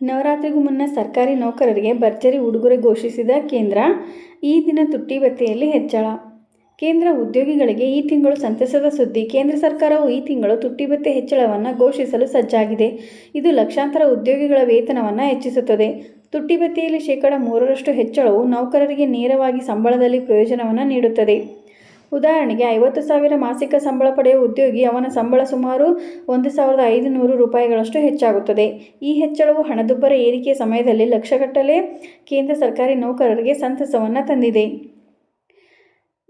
ನವರಾತ್ರಿಗೂ ಮುನ್ನ ಸರ್ಕಾರಿ ನೌಕರರಿಗೆ ಭರ್ಜರಿ ಉಡುಗೊರೆ ಘೋಷಿಸಿದ ಕೇಂದ್ರ ಈ ದಿನ ತುಟ್ಟಿ ಭತ್ಯೆಯಲ್ಲಿ ಹೆಚ್ಚಳ. ಕೇಂದ್ರ ಉದ್ಯೋಗಿಗಳಿಗೆ ಈ ತಿಂಗಳು ಸಂತಸದ ಸುದ್ದಿ. ಕೇಂದ್ರ ಸರ್ಕಾರವು ಈ ತಿಂಗಳು ತುಟ್ಟಿ ಭತ್ಯೆ ಹೆಚ್ಚಳವನ್ನು ಘೋಷಿಸಲು ಸಜ್ಜಾಗಿದೆ. ಇದು ಲಕ್ಷಾಂತರ ಉದ್ಯೋಗಿಗಳ ವೇತನವನ್ನು ಹೆಚ್ಚಿಸುತ್ತದೆ. ತುಟ್ಟಿ ಭತ್ತೆಯಲ್ಲಿ ಶೇಕಡಾ ಮೂರರಷ್ಟು ಹೆಚ್ಚಳವು ನೌಕರರಿಗೆ ನೇರವಾಗಿ ಸಂಬಳದಲ್ಲಿ ಪ್ರಯೋಜನವನ್ನು ನೀಡುತ್ತದೆ. ಉದಾಹರಣೆಗೆ ಐವತ್ತು ಸಾವಿರ ಮಾಸಿಕ ಸಂಬಳ ಪಡೆಯುವ ಉದ್ಯೋಗಿ ಅವನ ಸಂಬಳ ಸುಮಾರು ಒಂದು ಸಾವಿರದ ಐದು ನೂರು ರೂಪಾಯಿಗಳಷ್ಟು ಹೆಚ್ಚಾಗುತ್ತದೆ. ಈ ಹೆಚ್ಚಳವು ಹಣದುಬ್ಬರ ಏರಿಕೆಯ ಸಮಯದಲ್ಲಿ ಲಕ್ಷಗಟ್ಟಲೆ ಕೇಂದ್ರ ಸರ್ಕಾರಿ ನೌಕರರಿಗೆ ಸಂತಸವನ್ನು ತಂದಿದೆ.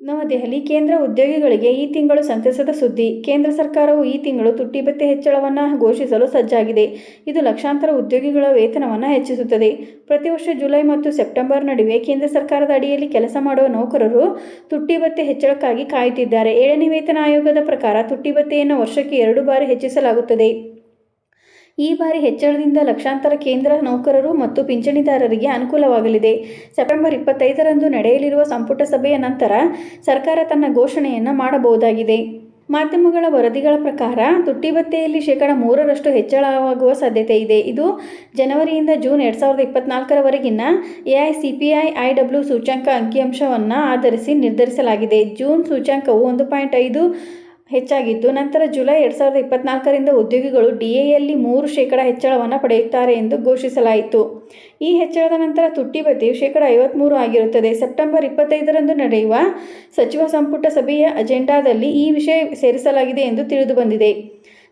ನವದೆಹಲಿ ಕೇಂದ್ರ ಉದ್ಯೋಗಿಗಳಿಗೆ ಈ ತಿಂಗಳು ಸಂತಸದ ಸುದ್ದಿ. ಕೇಂದ್ರ ಸರ್ಕಾರವು ಈ ತಿಂಗಳು ತುಟ್ಟಿ ಭತ್ಯೆ ಹೆಚ್ಚಳವನ್ನು ಘೋಷಿಸಲು ಸಜ್ಜಾಗಿದೆ. ಇದು ಲಕ್ಷಾಂತರ ಉದ್ಯೋಗಿಗಳ ವೇತನವನ್ನು ಹೆಚ್ಚಿಸುತ್ತದೆ. ಪ್ರತಿ ವರ್ಷ ಜುಲೈ ಮತ್ತು ಸೆಪ್ಟೆಂಬರ್ ನಡುವೆ ಕೇಂದ್ರ ಸರ್ಕಾರದ ಅಡಿಯಲ್ಲಿ ಕೆಲಸ ಮಾಡುವ ನೌಕರರು ತುಟ್ಟಿಬತ್ತೆ ಹೆಚ್ಚಳಕ್ಕಾಗಿ ಕಾಯುತ್ತಿದ್ದಾರೆ. ಏಳನೇ ವೇತನ ಆಯೋಗದ ಪ್ರಕಾರ ತುಟ್ಟಿ ಭತ್ಯೆಯನ್ನು ವರ್ಷಕ್ಕೆ ಎರಡು ಬಾರಿ ಹೆಚ್ಚಿಸಲಾಗುತ್ತದೆ. ಈ ಬಾರಿ ಹೆಚ್ಚಳದಿಂದ ಲಕ್ಷಾಂತರ ಕೇಂದ್ರ ನೌಕರರು ಮತ್ತು ಪಿಂಚಣಿದಾರರಿಗೆ ಅನುಕೂಲವಾಗಲಿದೆ. ಸೆಪ್ಟೆಂಬರ್ ಇಪ್ಪತ್ತೈದರಂದು ನಡೆಯಲಿರುವ ಸಂಪುಟ ಸಭೆಯ ನಂತರ ಸರ್ಕಾರ ತನ್ನ ಘೋಷಣೆಯನ್ನು ಮಾಡಬಹುದಾಗಿದೆ. ಮಾಧ್ಯಮಗಳ ವರದಿಗಳ ಪ್ರಕಾರ ತುಟ್ಟಿಭತ್ತೆಯಲ್ಲಿ ಶೇಕಡ ಮೂರರಷ್ಟು ಹೆಚ್ಚಳವಾಗುವ ಸಾಧ್ಯತೆ ಇದೆ. ಇದು ಜನವರಿಯಿಂದ ಜೂನ್ ಎರಡು ಸಾವಿರದ ಇಪ್ಪತ್ನಾಲ್ಕರವರೆಗಿನ ಎಐಸಿಪಿಐ ಐ ಡಬ್ಲ್ಯೂ ಸೂಚ್ಯಂಕ ಅಂಕಿಅಂಶವನ್ನು ಆಧರಿಸಿ ನಿರ್ಧರಿಸಲಾಗಿದೆ. ಜೂನ್ ಸೂಚ್ಯಂಕವು ಒಂದು ಪಾಯಿಂಟ್ ಐದು ಹೆಚ್ಚಾಗಿದ್ದು ನಂತರ ಜುಲೈ ಎರಡು ಸಾವಿರದ ಇಪ್ಪತ್ನಾಲ್ಕರಿಂದ ಉದ್ಯೋಗಿಗಳು ಡಿಎಯಲ್ಲಿ ಮೂರು ಶೇಕಡ ಹೆಚ್ಚಳವನ್ನು ಪಡೆಯುತ್ತಾರೆ ಎಂದು ಘೋಷಿಸಲಾಯಿತು. ಈ ಹೆಚ್ಚಳದ ನಂತರ ತುಟ್ಟಿ ಬತ್ತಿಯು ಶೇಕಡ ಐವತ್ತ್ಮೂರು ಆಗಿರುತ್ತದೆ. ಸೆಪ್ಟೆಂಬರ್ ಇಪ್ಪತ್ತೈದರಂದು ನಡೆಯುವ ಸಚಿವ ಸಂಪುಟ ಸಭೆಯ ಅಜೆಂಡಾದಲ್ಲಿ ಈ ವಿಷಯ ಸೇರಿಸಲಾಗಿದೆ ಎಂದು ತಿಳಿದುಬಂದಿದೆ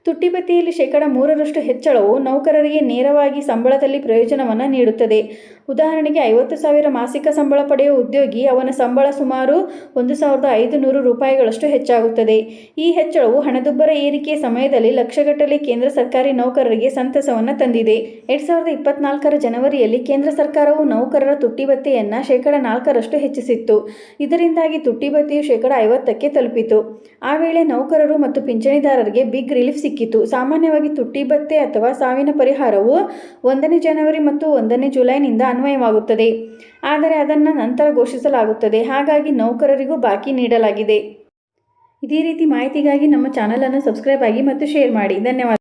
ತುಟ್ಟಿ ಭತ್ಯೆಯಲ್ಲಿ ಶೇಕಡ ಮೂರರಷ್ಟು ಹೆಚ್ಚಳವು ನೌಕರರಿಗೆ ನೇರವಾಗಿ ಸಂಬಳದಲ್ಲಿ ಪ್ರಯೋಜನವನ್ನು ನೀಡುತ್ತದೆ. ಉದಾಹರಣೆಗೆ ಐವತ್ತು ಸಾವಿರ ಮಾಸಿಕ ಸಂಬಳ ಪಡೆಯುವ ಉದ್ಯೋಗಿ ಅವನ ಸಂಬಳ ಸುಮಾರು ಒಂದು ಸಾವಿರದ ಐದು ನೂರು ರೂಪಾಯಿಗಳಷ್ಟು ಹೆಚ್ಚಾಗುತ್ತದೆ. ಈ ಹೆಚ್ಚಳವು ಹಣದುಬ್ಬರ ಏರಿಕೆಯ ಸಮಯದಲ್ಲಿ ಲಕ್ಷಗಟ್ಟಲೆ ಕೇಂದ್ರ ಸರ್ಕಾರಿ ನೌಕರರಿಗೆ ಸಂತಸವನ್ನು ತಂದಿದೆ. ಎರಡು ಸಾವಿರದ ಇಪ್ಪತ್ನಾಲ್ಕರ ಜನವರಿಯಲ್ಲಿ ಕೇಂದ್ರ ಸರ್ಕಾರವು ನೌಕರರ ತುಟ್ಟಿಭತ್ಯೆಯನ್ನು ಶೇಕಡ ನಾಲ್ಕರಷ್ಟು ಹೆಚ್ಚಿಸಿತ್ತು. ಇದರಿಂದಾಗಿ ತುಟ್ಟಿಬತ್ತೆಯು ಶೇಕಡ ಐವತ್ತಕ್ಕೆ ತಲುಪಿತು. ಆ ವೇಳೆ ನೌಕರರು ಮತ್ತು ಪಿಂಚಣಿದಾರರಿಗೆ ಬಿಗ್ ರಿಲೀಫ್ ಸಿಕ್ಕಿತು. ಸಾಮಾನ್ಯವಾಗಿ ತುಟ್ಟಿ ಭತ್ತೆ ಅಥವಾ ಸಾವಿನ ಪರಿಹಾರವು ಒಂದನೇ ಜನವರಿ ಮತ್ತು ಒಂದನೇ ಜುಲೈನಿಂದ ಅನ್ವಯವಾಗುತ್ತದೆ. ಆದರೆ ಅದನ್ನು ನಂತರ ಘೋಷಿಸಲಾಗುತ್ತದೆ. ಹಾಗಾಗಿ ನೌಕರರಿಗೂ ಬಾಕಿ ನೀಡಲಾಗಿದೆ. ಇದೇ ರೀತಿ ಮಾಹಿತಿಗಾಗಿ ನಮ್ಮ ಚಾನಲನ್ನು ಸಬ್ಸ್ಕ್ರೈಬ್ ಆಗಿ ಮತ್ತು ಶೇರ್ ಮಾಡಿ. ಧನ್ಯವಾದ.